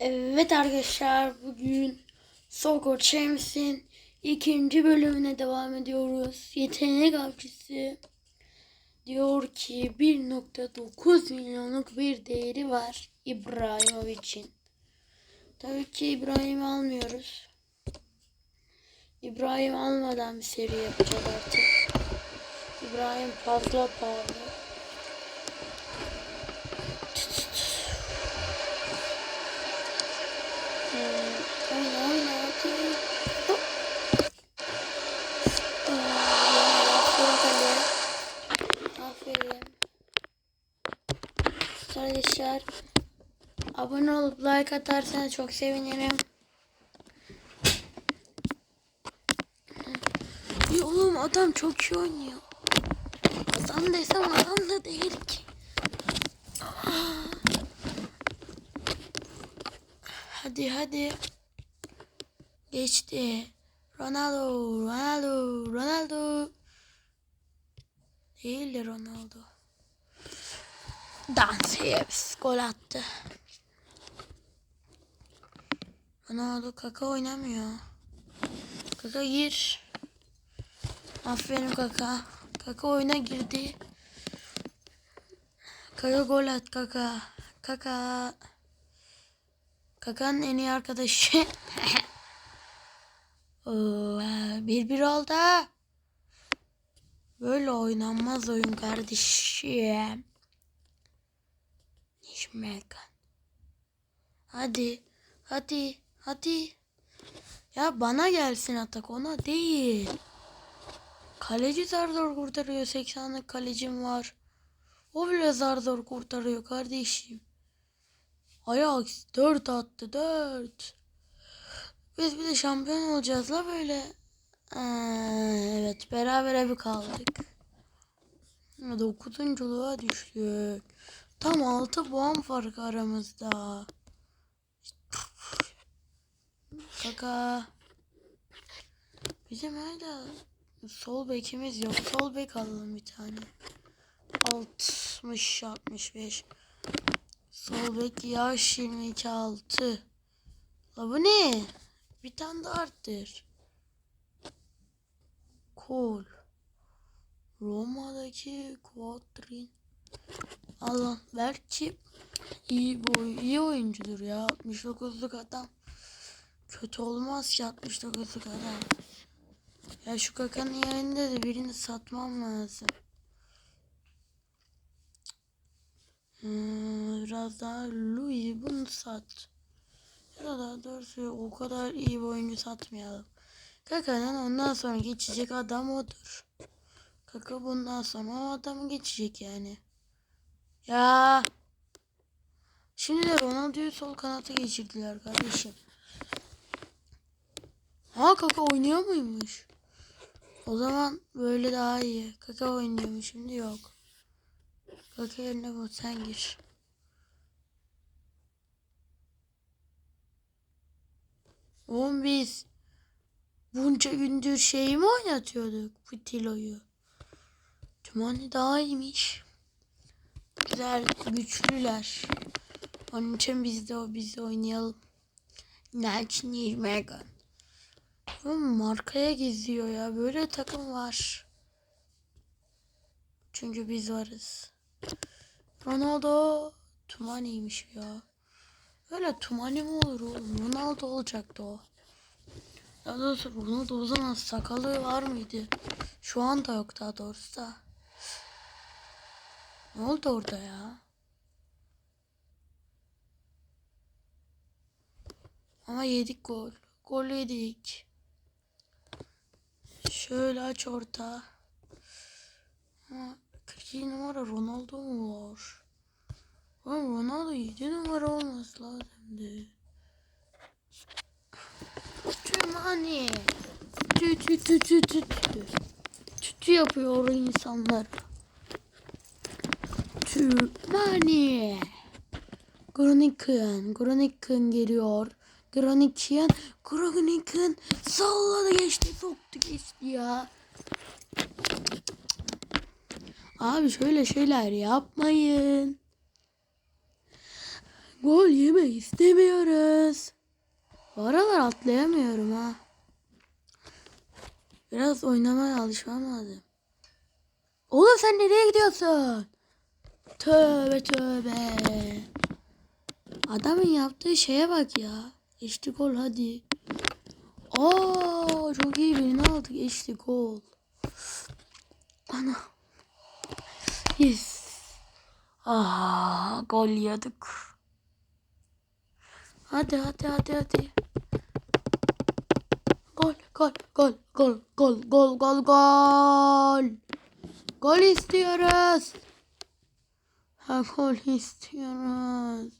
Evet arkadaşlar bugün Soccer Champions'in ikinci bölümüne devam ediyoruz. Yetenek avcısı diyor ki 1.9 milyonluk bir değeri var İbrahimovic'in. Tabii ki İbrahim almıyoruz. İbrahim almadan bir seri yapacağız artık. İbrahim fazla pahalı. Arkadaşlar abone olup like atarsanız çok sevinirim. Ya oğlum adam çok iyi oynuyor. Adam desem adam da değil ki. Hadi hadi. Geçti. Ronaldo, Ronaldo, Ronaldo. Değil de Ronaldo. Dansiyevs gol attı. Ronaldo kaka oynamıyor. Kaka gir. Aferin kaka. Kaka oyuna girdi. Kaka gol at kaka. Kaka. Kaka'nın en iyi arkadaşı. Bir bir oldu. Böyle oynanmaz oyun kardeşim. Nişmekan. Hadi. Hadi. Hadi. Ya bana gelsin atak ona değil. Kaleci zar zor kurtarıyor. 80'lik kalecim var. O bile zar zor kurtarıyor kardeşim. Ajax 4 attı 4. Biz bir de şampiyon olacağız la böyle. Aa, evet berabere bir kaldık. Dokuzunculuğa düştük. Tam 6 puan fark aramızda. Kaka. Bizim hala sol bekimiz yok. Sol bek alalım bir tane. 60 65. Sol bek yaş 22 6. La bu ne? Bir tane daha arttır. Kol. Roma'daki Quadrin. Allah belki iyi boy iyi oyuncudur ya. 69'luk adam. Kötü olmaz ki 69'luk adam. Ya şu kakanın yerinde de birini satmam lazım. Hmm, biraz daha Louis bunu sat. Ya da doğrusu o kadar iyi bir oyuncu satmayalım. Kaka'nın ondan sonra geçecek adam odur. Kaka bundan sonra o adamı geçecek yani. Ya. Şimdi de Ronaldo'yu sol kanata geçirdiler kardeşim. Ha Kaka oynuyor muymuş? O zaman böyle daha iyi. Kaka oynuyormuş şimdi yok. Kaka yerine bu sen gir. Oğlum biz bunca gündür şeyi mi oynatıyorduk bu Tilo'yu? Tümani daha iyiymiş. Güzel, güçlüler. Onun için biz de o biz de oynayalım. Nelçin 20 Egan. Oğlum markaya geziyor ya. Böyle takım var. Çünkü biz varız. Ronaldo Tumani'ymiş ya. Öyle Tumani mi olur oğlum? Ronaldo olacaktı o. Daha doğrusu Ronaldo o zaman sakalı var mıydı? Şu anda yok daha doğrusu da. Ne oldu orada ya? Ama yedik gol. Gol yedik. Şöyle aç orta. Ha, 42 numara Ronaldo mu var? Oğlum Ronaldo 7 numara olması lazımdı. Tümani. Tü tü tü tü tü tü. Tütü yapıyor insanlar. Tümani. Groniken. Groniken geliyor. Groniken. Groniken salladı geçti. Soktu geçti ya. Abi şöyle şeyler yapmayın. Gol yemek istemiyoruz. Bu aralar atlayamıyorum ha. Biraz oynamaya alışmam lazım. Oğlum sen nereye gidiyorsun? Tövbe tövbe. Adamın yaptığı şeye bak ya. İşte gol hadi. Aa çok iyi birini aldık. İşte gol. Ana. Yes. Aa gol yedik. Hadi hadi hadi hadi. Gol gol gol gol gol gol gol gol. Gol istiyoruz. Gol istiyoruz.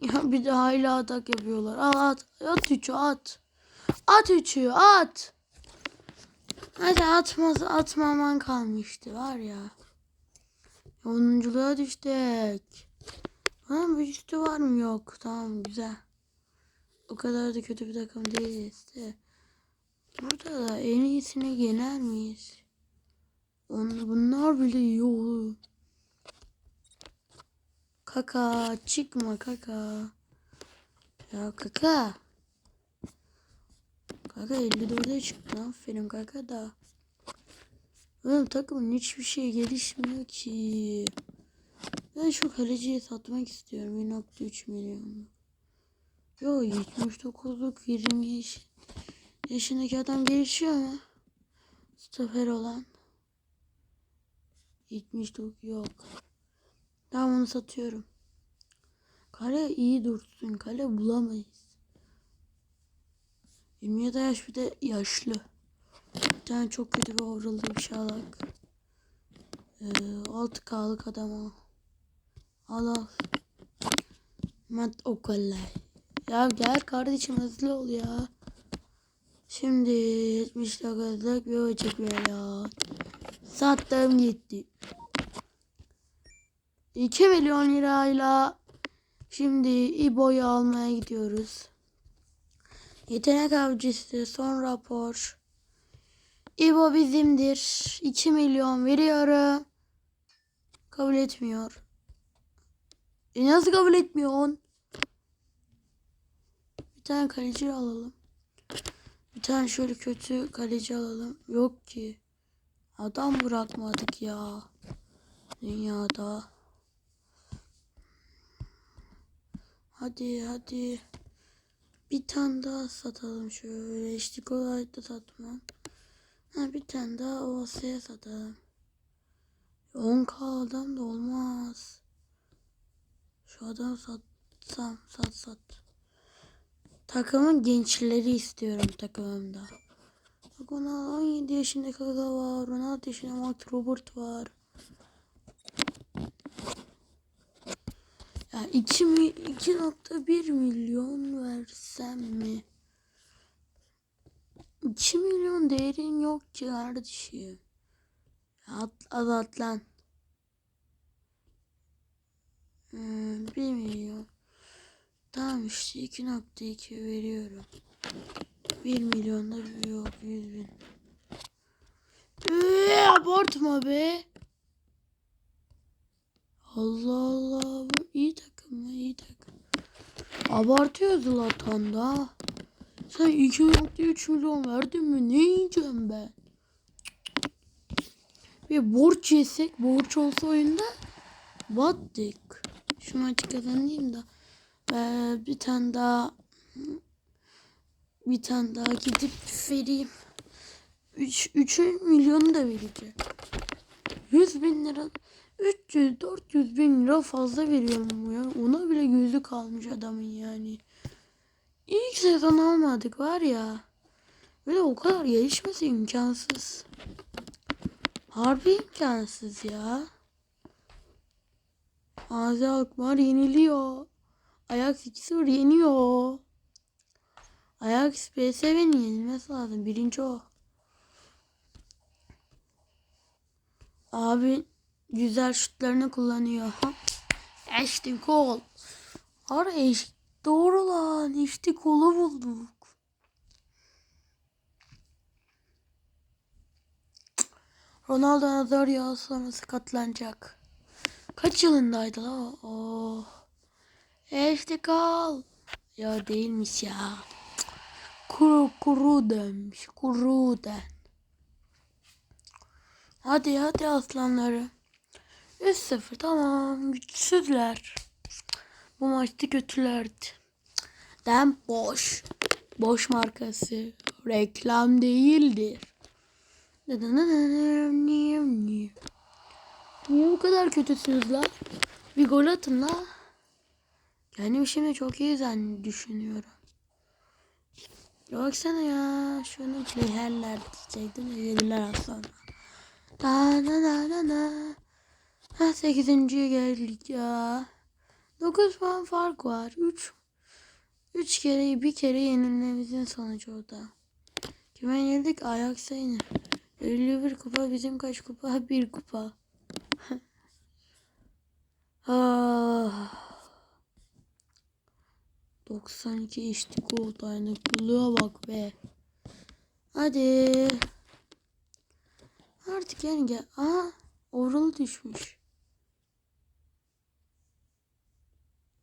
Ya bir de hala atak yapıyorlar. Al at. At üçü at. At üçü at. Hadi atmaz atmaman kalmıştı var ya. Onunculuğa düştük. Ha bir üstü var mı? Yok. Tamam güzel. O kadar da kötü bir takım değiliz de. Burada da en iyisini yener miyiz? Onu, bunlar bile iyi olur. Kaka çıkma kaka. Ya kaka. Kaka 54'e çıktı. Aferin kaka da. Oğlum takımın hiçbir şey gelişmiyor ki. Ben şu kaleciyi satmak istiyorum. 1.3 milyon. Yo 79'luk 20 yaş yaşındaki adam gelişiyor mu? Stoper olan. 79 yok. Tamam onu satıyorum. Kale iyi dursun. Kale bulamayız. 27 yaş bir de yaşlı. Bir tane çok kötü bir overall'da bir şalak. Ee, 6K'lık adam o. Al al. Mat okulay. Ya gel kardeşim hızlı ol ya. Şimdi 79'luk bir ocak milyon. Sattım gitti. 2 milyon lirayla şimdi İbo'yu almaya gidiyoruz. Yetenek avcısı son rapor. İbo bizimdir. 2 milyon veriyorum. Kabul etmiyor. E nasıl kabul etmiyorsun? Bir tane kaleci alalım. Bir tane şöyle kötü kaleci alalım. Yok ki. Adam bırakmadık ya. Dünyada. Hadi hadi. Bir tane daha satalım şöyle. İşte kolay da satmam. Ha, bir tane daha OS'ye satalım. 10k adam da olmaz. Şu adam satsam sat sat. Takımın gençleri istiyorum takımımda. Bak ona 17 yaşında Kaka var. 16 yaşında Mark Robert var. Ya 2 mi 2.1 milyon versem mi? 2 milyon değerin yok ki kardeşim. At, at. Hmm, 1 milyon. Tamam işte 2.2 veriyorum. 1 milyon da yok 100 bin. Eee, abartma be. Allah Allah bu iyi takım mı iyi takım. Abartıyor Zlatan da. Sen 2.3 milyon verdin mi ne yiyeceğim ben? Bir borç yesek borç olsa oyunda battık. Şu maçı kazanayım da. Ee, bir tane daha bir tane daha gidip vereyim. 3 3 milyonu da vereceğim. 100 bin lira 300-400 bin lira fazla veriyorum ya. Ona bile gözü kalmış adamın yani. İlk sezon almadık var ya. Böyle o kadar gelişmesi imkansız. Harbi imkansız ya. Azi Alkmaar yeniliyor. Ajax 2-0 yeniyor. Ajax PSV'nin yenilmesi lazım. Birinci o. Abi güzel şutlarını kullanıyor. İşte gol. Ara eş doğru lan. İşte kolu bulduk. Ronaldo Nazario sonra sakatlanacak. Kaç yılındaydı la? Oh. işte kal. Ya değilmiş ya. Kuru kuru demiş. Kuru den. Hadi hadi aslanları. 3-0 tamam güçsüzler. Bu maçta kötülerdi. Dem boş. Boş markası. Reklam değildir. Niye bu kadar kötüsünüz la? Bir gol atın la. Kendim şimdi çok iyi zann düşünüyorum. Baksana ya. Şunu playerler diyecektim. Dediler aslında. Da na na na na. Ha 8. geldik ya. 9 puan fark var. 3 3 kere bir kere yenilmemizin sonucu o da. Kime yenildik? Ajax'a yenir. 51 kupa bizim kaç kupa? 1 kupa. ah. 92 işte gol dayanıklılığa bak be. Hadi. Artık yani gel. Aa, oral düşmüş.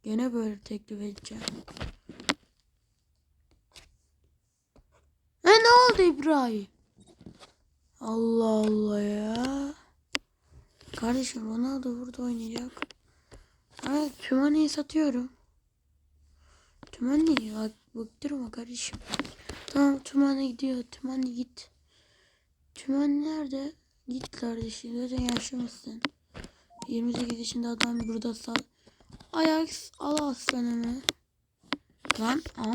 Gene böyle teklif edeceğim. E ne oldu İbrahim? Allah Allah ya. Kardeşim Ronaldo burada oynayacak. Evet Tümani'yi satıyorum. Tümani bak bıktırma kardeşim. Tamam Tümani gidiyor. Tümani git. Tümani nerede? Git kardeşim. Zaten yaşlısın. 28 yaşında adam burada sağ. Ajax al aslanımı. Lan aa.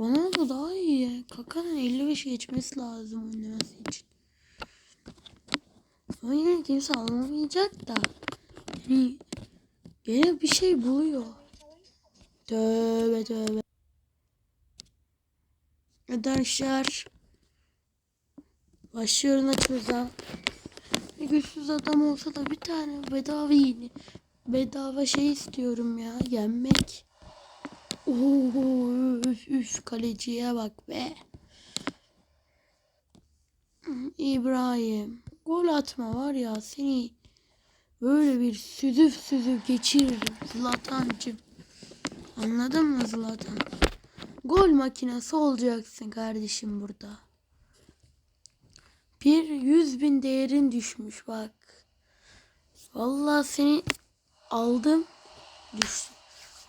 Ronaldo daha iyi. Kaka'nın 55'i geçmesi lazım oynaması için. Ama yine kimse almayacak da. Yani gene bir şey buluyor. Tövbe tövbe. Arkadaşlar. Başlıyorum açımıza. Güçsüz adam olsa da bir tane bedava yeni. Bedava şey istiyorum ya. Yenmek. Oo, üf, üf kaleciye bak be. İbrahim. Gol atma var ya seni böyle bir süzüp süzüp geçiririm Zlatancım. Anladın mı Zlatan? Gol makinesi olacaksın kardeşim burada. Bir yüz bin değerin düşmüş bak. Vallahi seni aldım. Düş,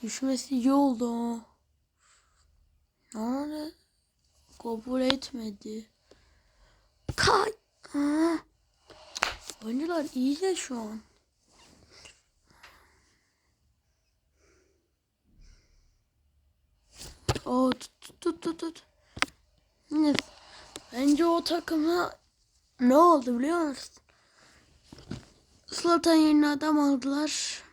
düşmesi iyi oldu. Ama kabul etmedi. Kay. Aa. Oyuncular iyi de şu an. Oo tut tut tut tut. Neyse. Bence o takıma ne oldu biliyor musun? Zlatan yerine adam aldılar.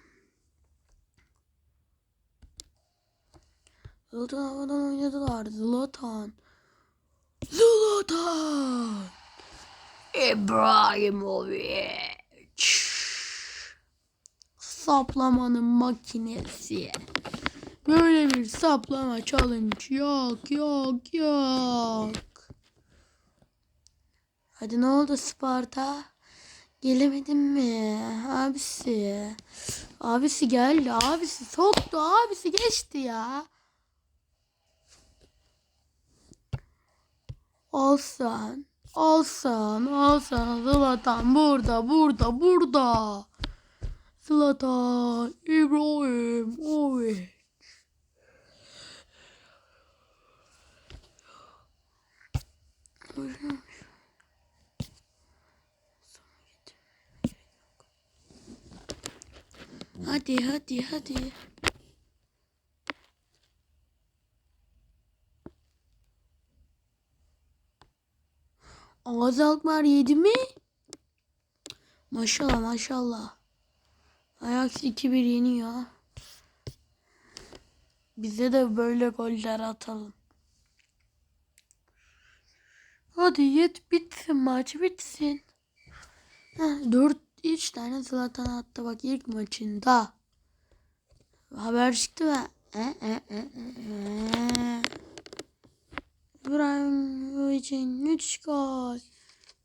Zlatan havadan oynadılar. Zlatan. Zlatan. İbrahimovic. Saplamanın makinesi. Böyle bir saplama challenge yok yok yok. Hadi ne oldu Sparta? Gelemedin mi? Abisi. Abisi geldi. Abisi soktu. Abisi geçti ya. Olsan. Olsan. Olsan. Zlatan burada. Burada. Burada. Zlatan. İbrahim. Oy. Hadi hadi hadi. Ağız Alkmaar yedi mi? Maşallah maşallah. Ajax 2-1 yeniyor. Bize de böyle goller atalım. Hadi yet bitsin maç bitsin. Heh, 4 3 tane Zlatan attı bak ilk maçında. Haber çıktı ve e, e, e, e, e. İbrahimovic'in 3 gol.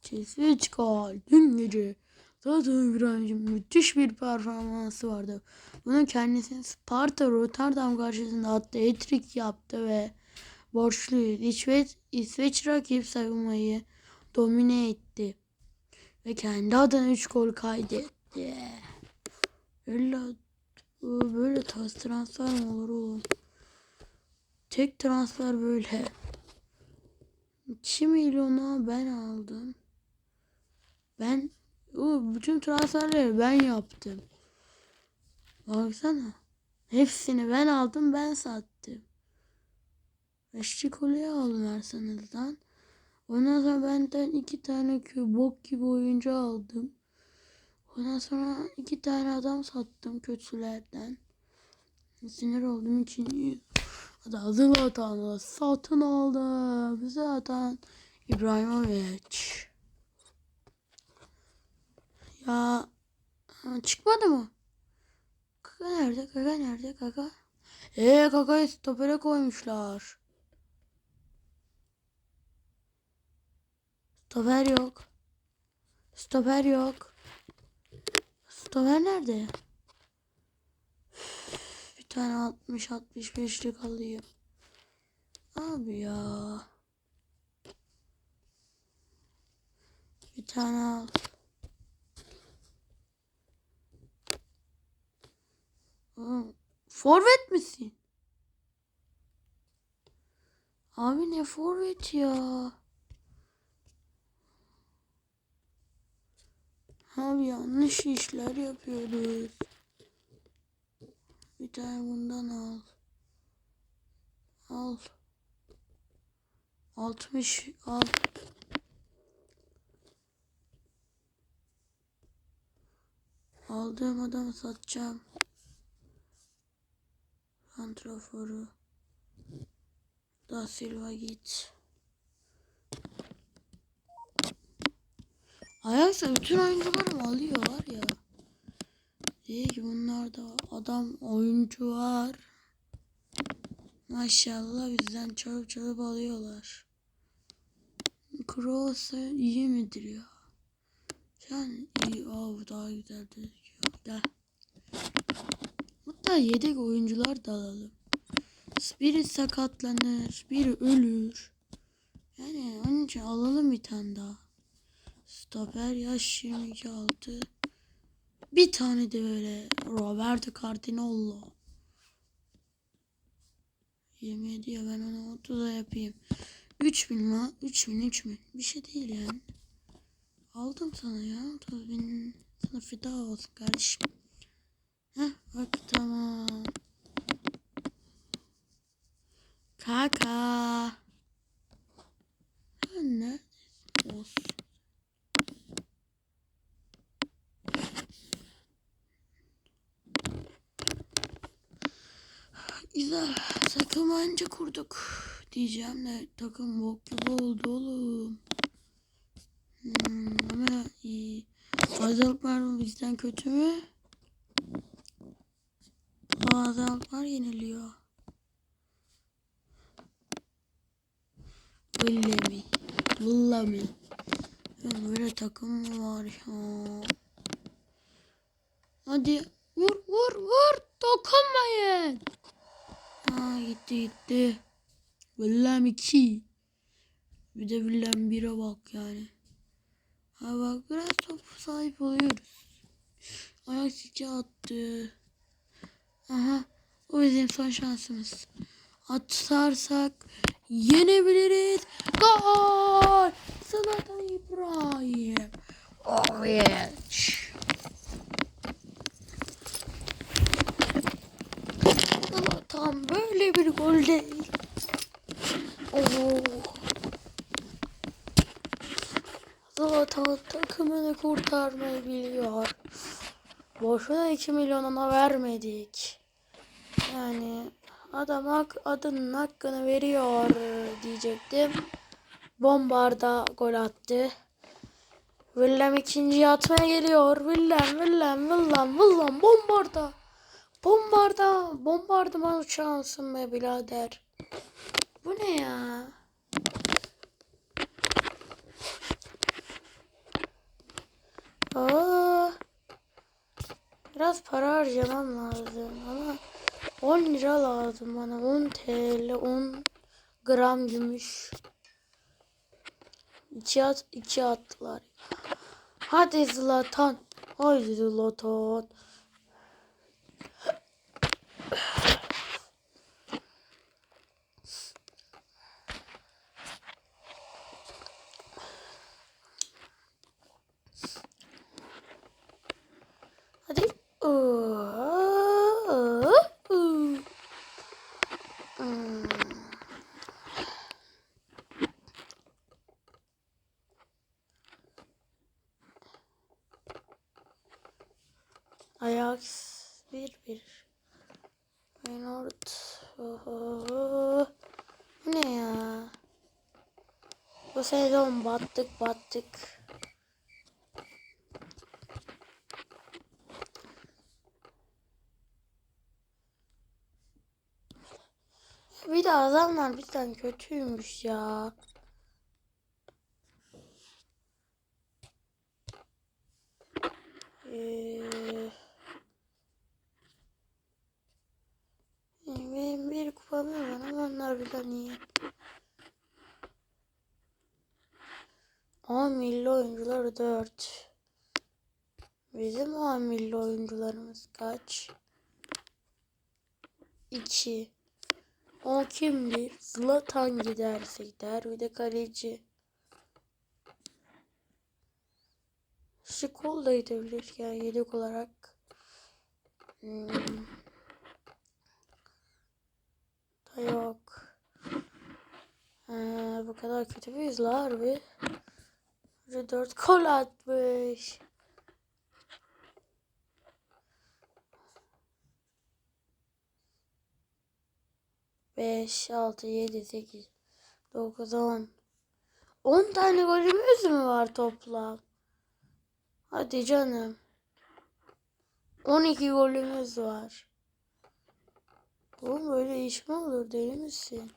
Çiz 3 gol. Dün gece Zaten İbrahim'cim müthiş bir performansı vardı. Bunun kendisini Sparta Rotterdam karşısında attığı hat-trick yaptı ve borçluydu. İsveç, İsveç rakip savunmayı domine etti. Ve kendi adına 3 gol kaydetti. Öyle, böyle tas transfer mi olur oğlum? Tek transfer böyle. 2 milyona ben aldım. Ben o bütün transferleri ben yaptım. Baksana. Hepsini ben aldım ben sattım. Beşli kolye aldım Arsenal'dan. Ondan sonra benden iki tane bok gibi oyuncu aldım. Ondan sonra iki tane adam sattım kötülerden. Sinir olduğum için Adı Zlatan'ı satın aldım. Zaten İbrahimovic. Ya çıkmadı mı? Kaka nerede? Kaka nerede? Kaka. Eee kakayı stopere koymuşlar. Stoper yok. Stoper yok. Stoper nerede? Tane 60-65'lik alayım. Abi ya. Bir tane al. Forvet misin? Abi ne forvet ya? Abi yanlış işler yapıyoruz. Bir tane bundan al. Al. 60 al. Aldığım adamı satacağım. Santraforu. Da Silva git. Ajax'a bütün oyuncularımı alıyor var ya. İyi ki bunlar da adam oyuncu var. Maşallah bizden çalıp çalıp alıyorlar. Kroos iyi midir ya? Sen iyi. Aa, daha güzel gözüküyor. Gel. Hatta yedek oyuncular da alalım. Biri sakatlanır, biri ölür. Yani onun için alalım bir tane daha. Stoper yaş 22 altı. Bir tane de böyle Roberto Cardinolo. 27 ya ben onu 30'a yapayım. 3000 la 3000 3000 bir şey değil yani. Aldım sana ya 30 bin sana fida olsun kardeşim. Heh bak tamam. Kaka. Anne. Olsun. Güzel. Takım anca kurduk. Diyeceğim de takım bok gibi oldu oğlum. Hmm, ama iyi. Azalklar mı bizden kötü mü? Azalklar yeniliyor. Öyle mi? Valla mi? Böyle takım mı var ya? Hadi vur vur vur dokunmayın. Aa gitti gitti. Willem 2. Bir de Willem 1'e bak yani. Ha bak biraz top sahip oluyoruz. Ayak siki attı. Aha o bizim son şansımız. Atarsak yenebiliriz. Gol! Zlatan İbrahim. Oh yes. Zlatan böyle bir gol değil. Oh. Zlatan takımını kurtarmayı biliyor. Boşuna 2 milyon ona vermedik. Yani adam hak, adının hakkını veriyor diyecektim. Bombarda gol attı. Willem ikinci atmaya geliyor. Willem, Willem, Willem, Willem, bombarda. Bombarda, bombardıman uçağısın be birader. Bu ne ya? Aa, Biraz para harcamam lazım ama 10 lira lazım bana. 10 TL, 10 gram gümüş. İki, at, iki attılar. Hadi Zlatan. Haydi Zlatan. Hadi. Hmm. Ajax 1-1. Feyenoord. Oho. Bu ne ya? Bu sezon battık battık. Bir de adamlar bizden kötüymüş ya. Ee, benim bir kupam var ama onlar bizden iyi. Ama milli oyuncular 4. Bizim o milli oyuncularımız kaç? 2. O kimdir? Zlatan giderse gider. Bir de kaleci. Şikol da gidebilir yani yedek olarak. Hmm. Da yok. Ee, bu kadar kötü müyüz la harbi? Hoca 4 gol atmış. Beş, altı, yedi, sekiz, dokuz, on. On tane golümüz mü var toplam? Hadi canım. 12 golümüz var. Oğlum böyle iş mi olur deli misin?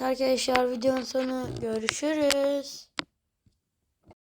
Evet arkadaşlar videonun sonu görüşürüz.